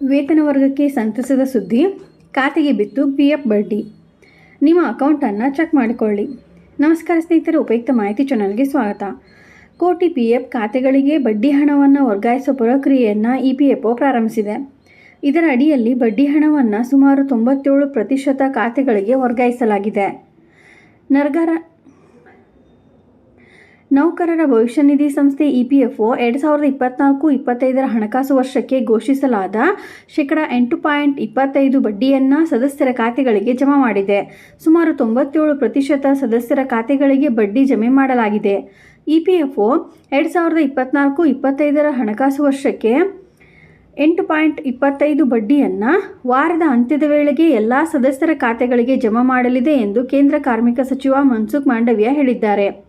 ವೇತನ ವರ್ಗಕ್ಕೆ ಸಂತಸದ ಸುದ್ದಿ, ಖಾತೆಗೆ ಬಿತ್ತು ಪಿ ಎಫ್ ಬಡ್ಡಿ. ನಿಮ್ಮ ಅಕೌಂಟನ್ನು ಚೆಕ್ ಮಾಡಿಕೊಳ್ಳಿ. ನಮಸ್ಕಾರ ಸ್ನೇಹಿತರೆ, ಉಪಯುಕ್ತ ಮಾಹಿತಿ ಚಾನಲ್ಗೆ ಸ್ವಾಗತ. ಕೋಟಿ ಪಿ ಎಫ್ ಖಾತೆಗಳಿಗೆ ಬಡ್ಡಿ ಹಣವನ್ನು ವರ್ಗಾಯಿಸುವ ಪ್ರಕ್ರಿಯೆಯನ್ನು ಇ ಪಿ ಎಫ್ ಒ ಪ್ರಾರಂಭಿಸಿದೆ. ಇದರ ಅಡಿಯಲ್ಲಿ ಬಡ್ಡಿ ಹಣವನ್ನು ಸುಮಾರು ತೊಂಬತ್ತೇಳು ಪ್ರತಿಶತ ಖಾತೆಗಳಿಗೆ ವರ್ಗಾಯಿಸಲಾಗಿದೆ. ನರ್ಗರ ನೌಕರರ ಭವಿಷ್ಯ ನಿಧಿ ಸಂಸ್ಥೆ ಇಪಿಎಫ್ಒ ಎರಡು ಸಾವಿರದ ಇಪ್ಪತ್ನಾಲ್ಕು ಇಪ್ಪತ್ತೈದರ ಹಣಕಾಸು ವರ್ಷಕ್ಕೆ ಘೋಷಿಸಲಾದ ಶೇಕಡ ಎಂಟು ಪಾಯಿಂಟ್ ಇಪ್ಪತ್ತೈದು ಬಡ್ಡಿಯನ್ನು ಸದಸ್ಯರ ಖಾತೆಗಳಿಗೆ ಜಮಾ ಮಾಡಿದೆ. ಸುಮಾರು ತೊಂಬತ್ತೇಳು ಪ್ರತಿಶತ ಸದಸ್ಯರ ಖಾತೆಗಳಿಗೆ ಬಡ್ಡಿ ಜಮೆ ಮಾಡಲಾಗಿದೆ. ಇಪಿಎಫ್ಒ ಎರಡು ಸಾವಿರದ ಇಪ್ಪತ್ನಾಲ್ಕು ಇಪ್ಪತ್ತೈದರ ಹಣಕಾಸು ವರ್ಷಕ್ಕೆ ಎಂಟು ಪಾಯಿಂಟ್ ಇಪ್ಪತ್ತೈದು ಬಡ್ಡಿಯನ್ನು ವಾರದ ಅಂತ್ಯದ ವೇಳೆಗೆ ಎಲ್ಲ ಸದಸ್ಯರ ಖಾತೆಗಳಿಗೆ ಜಮಾ ಮಾಡಲಿದೆ ಎಂದು ಕೇಂದ್ರ ಕಾರ್ಮಿಕ ಸಚಿವ ಮನ್ಸುಖ್ ಮಾಂಡವಿಯಾ ಹೇಳಿದ್ದಾರೆ.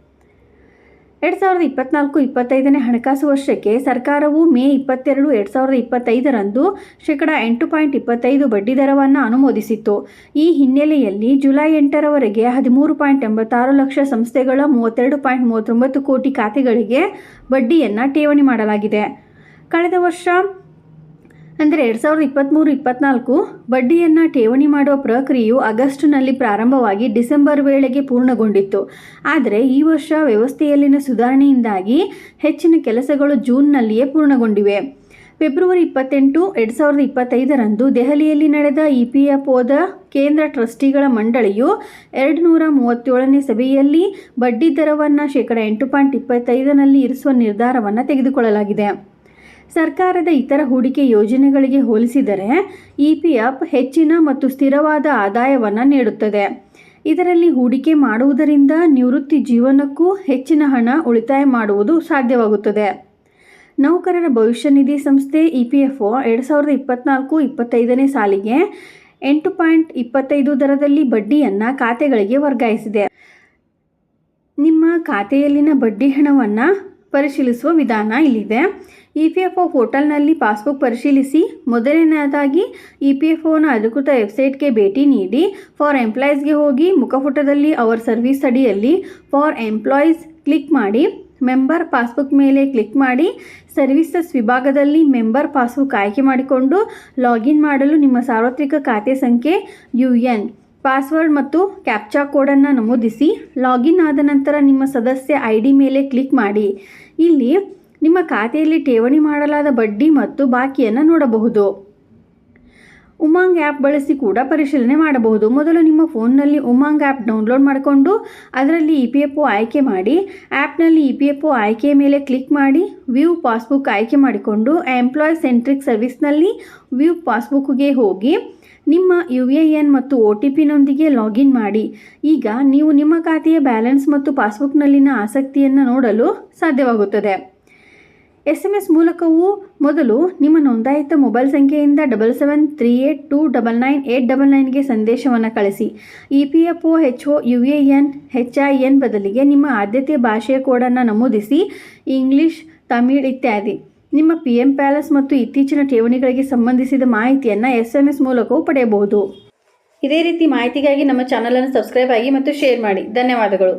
ಎರಡು ಸಾವಿರದ ಇಪ್ಪತ್ನಾಲ್ಕು, ಇಪ್ಪತ್ತೈದನೇ ಹಣಕಾಸು ವರ್ಷಕ್ಕೆ ಸರ್ಕಾರವು ಮೇ ಇಪ್ಪತ್ತೆರಡು, ಎರಡು ಸಾವಿರದ ಇಪ್ಪತ್ತೈದರಂದು ಶೇಕಡ ಎಂಟು ಪಾಯಿಂಟ್ ಇಪ್ಪತ್ತೈದು ಬಡ್ಡಿ ದರವನ್ನು ಅನುಮೋದಿಸಿತ್ತು. ಈ ಹಿನ್ನೆಲೆಯಲ್ಲಿ ಜುಲೈ ಎಂಟರವರೆಗೆ ಹದಿಮೂರು ಪಾಯಿಂಟ್ ಎಂಬತ್ತಾರು ಲಕ್ಷ ಸಂಸ್ಥೆಗಳ ಮೂವತ್ತೆರಡು ಪಾಯಿಂಟ್ ಮೂವತ್ತೊಂಬತ್ತು ಕೋಟಿ ಖಾತೆಗಳಿಗೆ ಬಡ್ಡಿಯನ್ನು ಠೇವಣಿ ಮಾಡಲಾಗಿದೆ. ಕಳೆದ ವರ್ಷ ಅಂದರೆ ಎರಡು ಸಾವಿರದ ಇಪ್ಪತ್ತ್ಮೂರು ಇಪ್ಪತ್ತ್ನಾಲ್ಕು ಬಡ್ಡಿಯನ್ನು ಠೇವಣಿ ಮಾಡುವ ಪ್ರಕ್ರಿಯೆಯು ಆಗಸ್ಟ್ನಲ್ಲಿ ಪ್ರಾರಂಭವಾಗಿ ಡಿಸೆಂಬರ್ ವೇಳೆಗೆ ಪೂರ್ಣಗೊಂಡಿತ್ತು. ಆದರೆ ಈ ವರ್ಷ ವ್ಯವಸ್ಥೆಯಲ್ಲಿನ ಸುಧಾರಣೆಯಿಂದಾಗಿ ಹೆಚ್ಚಿನ ಕೆಲಸಗಳು ಜೂನ್ನಲ್ಲಿಯೇ ಪೂರ್ಣಗೊಂಡಿವೆ. ಫೆಬ್ರವರಿ ಇಪ್ಪತ್ತೆಂಟು, ಎರಡು ಸಾವಿರದ ಇಪ್ಪತ್ತೈದರಂದು ದೆಹಲಿಯಲ್ಲಿ ನಡೆದ ಇ ಪಿ ಎಫ್ ಒದ ಕೇಂದ್ರ ಟ್ರಸ್ಟಿಗಳ ಮಂಡಳಿಯು ಎರಡು ನೂರ ಮೂವತ್ತೇಳನೇ ಸಭೆಯಲ್ಲಿ ಬಡ್ಡಿ ದರವನ್ನು ಶೇಕಡ ಎಂಟು ಪಾಯಿಂಟ್ ಇಪ್ಪತ್ತೈದರಲ್ಲಿ ಇರಿಸುವ ನಿರ್ಧಾರವನ್ನು ತೆಗೆದುಕೊಳ್ಳಲಾಗಿದೆ. ಸರ್ಕಾರದ ಇತರ ಹೂಡಿಕೆ ಯೋಜನೆಗಳಿಗೆ ಹೋಲಿಸಿದರೆ ಇ ಪಿ ಎಫ್ ಹೆಚ್ಚಿನ ಮತ್ತು ಸ್ಥಿರವಾದ ಆದಾಯವನ್ನು ನೀಡುತ್ತದೆ. ಇದರಲ್ಲಿ ಹೂಡಿಕೆ ಮಾಡುವುದರಿಂದ ನಿವೃತ್ತಿ ಜೀವನಕ್ಕೂ ಹೆಚ್ಚಿನ ಹಣ ಉಳಿತಾಯ ಮಾಡುವುದು ಸಾಧ್ಯವಾಗುತ್ತದೆ. ನೌಕರರ ಭವಿಷ್ಯ ನಿಧಿ ಸಂಸ್ಥೆ ಇ ಪಿ ಎಫ್ ಒ ಎರಡು ಸಾವಿರದ ಇಪ್ಪತ್ನಾಲ್ಕು ಇಪ್ಪತ್ತೈದನೇ ಸಾಲಿಗೆ ಎಂಟು ಪಾಯಿಂಟ್ ಇಪ್ಪತ್ತೈದು ದರದಲ್ಲಿ ಬಡ್ಡಿಯನ್ನು ಖಾತೆಗಳಿಗೆ ವರ್ಗಾಯಿಸಿದೆ. ನಿಮ್ಮ ಖಾತೆಯಲ್ಲಿನ ಬಡ್ಡಿ ಹಣವನ್ನು ಪರಿಶೀಲಿಸುವ ವಿಧಾನ ಇಲ್ಲಿದೆ. ಇ ಪಿ ಎಫ್ ಒ ಪೋರ್ಟಲ್ನಲ್ಲಿ ಪಾಸ್ಬುಕ್ ಪರಿಶೀಲಿಸಿ, ಮೊದಲನೆಯದಾಗಿ ಇ ಪಿ ಎಫ್ ಒನ ಅಧಿಕೃತ ವೆಬ್ಸೈಟ್ಗೆ ಭೇಟಿ ನೀಡಿ, ಫಾರ್ ಎಂಪ್ಲಾಯೀಸ್ಗೆ ಹೋಗಿ ಮುಖಪುಟದಲ್ಲಿ ಅವರ ಸರ್ವಿಸ್ ಅಡಿಯಲ್ಲಿ ಫಾರ್ ಎಂಪ್ಲಾಯೀಸ್ ಕ್ಲಿಕ್ ಮಾಡಿ, ಮೆಂಬರ್ ಪಾಸ್ಬುಕ್ ಮೇಲೆ ಕ್ಲಿಕ್ ಮಾಡಿ, ಸರ್ವಿಸಸ್ ವಿಭಾಗದಲ್ಲಿ ಮೆಂಬರ್ ಪಾಸ್ಬುಕ್ ಆಯ್ಕೆ ಮಾಡಿಕೊಂಡು ಲಾಗಿನ್ ಮಾಡಲು ನಿಮ್ಮ ಸಾರ್ವತ್ರಿಕ ಖಾತೆ ಸಂಖ್ಯೆ ಯು ಎನ್, ಪಾಸ್ವರ್ಡ್ ಮತ್ತು ಕ್ಯಾಪ್ಚಾ ಕೋಡನ್ನು ನಮೂದಿಸಿ, ಲಾಗಿನ್ ಆದ ನಂತರ ನಿಮ್ಮ ಸದಸ್ಯ ಐ ಡಿ ಮೇಲೆ ಕ್ಲಿಕ್ ಮಾಡಿ. ಇಲ್ಲಿ ನಿಮ್ಮ ಖಾತೆಯಲ್ಲಿ ಠೇವಣಿ ಮಾಡಲಾದ ಬಡ್ಡಿ ಮತ್ತು ಬಾಕಿಯನ್ನು ನೋಡಬಹುದು. ಉಮಾಂಗ್ ಆ್ಯಪ್ ಬಳಸಿ ಕೂಡ ಪರಿಶೀಲನೆ ಮಾಡಬಹುದು. ಮೊದಲು ನಿಮ್ಮ ಫೋನ್ನಲ್ಲಿ ಉಮಾಂಗ್ ಆ್ಯಪ್ ಡೌನ್ಲೋಡ್ ಮಾಡಿಕೊಂಡು ಅದರಲ್ಲಿ ಇ ಪಿ ಎಫ್ ಒ ಆಯ್ಕೆ ಮಾಡಿ, ಆ್ಯಪ್ನಲ್ಲಿ ಇ ಪಿ ಎಫ್ ಒ ಆಯ್ಕೆಯ ಮೇಲೆ ಕ್ಲಿಕ್ ಮಾಡಿ, ವ್ಯೂ ಪಾಸ್ಬುಕ್ ಆಯ್ಕೆ ಮಾಡಿಕೊಂಡು ಎಂಪ್ಲಾಯ್ ಸೆಂಟ್ರಿಕ್ ಸರ್ವಿಸ್ನಲ್ಲಿ ವ್ಯೂ ಪಾಸ್ಬುಕ್ಗೆ ಹೋಗಿ ನಿಮ್ಮ ಯು ಎ ಎನ್ ಮತ್ತು ಒ ಟಿ ಪಿನೊಂದಿಗೆ ಲಾಗಿನ್ ಮಾಡಿ. ಈಗ ನೀವು ನಿಮ್ಮ ಖಾತೆಯ ಬ್ಯಾಲೆನ್ಸ್ ಮತ್ತು ಪಾಸ್ಬುಕ್ನಲ್ಲಿನ ಆಸಕ್ತಿಯನ್ನು ನೋಡಲು ಸಾಧ್ಯವಾಗುತ್ತದೆ. ಎಸ್ ಎಂ ಎಸ್ ಮೂಲಕವೂ ಮೊದಲು ನಿಮ್ಮ ನೋಂದಾಯಿತ ಮೊಬೈಲ್ ಸಂಖ್ಯೆಯಿಂದ double seven three eight two double nine eight double ನೈನ್ಗೆ ಸಂದೇಶವನ್ನು ಕಳಿಸಿ. E P F O H O, U A N H I N ಬದಲಿಗೆ ನಿಮ್ಮ ಆದ್ಯತೆಯ ಭಾಷೆಯ ಕೋಡನ್ನು ನಮೂದಿಸಿ ಇಂಗ್ಲಿಷ್, ತಮಿಳ್ ಇತ್ಯಾದಿ. ನಿಮ್ಮ ಪಿ ಎಂ ಪ್ಯಾಲೇಸ್ ಮತ್ತು ಇತ್ತೀಚಿನ ಠೇವಣಿಗಳಿಗೆ ಸಂಬಂಧಿಸಿದ ಮಾಹಿತಿಯನ್ನು ಎಸ್ ಎಂ ಎಸ್ ಮೂಲಕವೂ ಪಡೆಯಬಹುದು. ಇದೇ ರೀತಿ ಮಾಹಿತಿಗಾಗಿ ನಮ್ಮ ಚಾನಲನ್ನು ಸಬ್ಸ್ಕ್ರೈಬ್ ಆಗಿ ಮತ್ತು ಶೇರ್ ಮಾಡಿ. ಧನ್ಯವಾದಗಳು.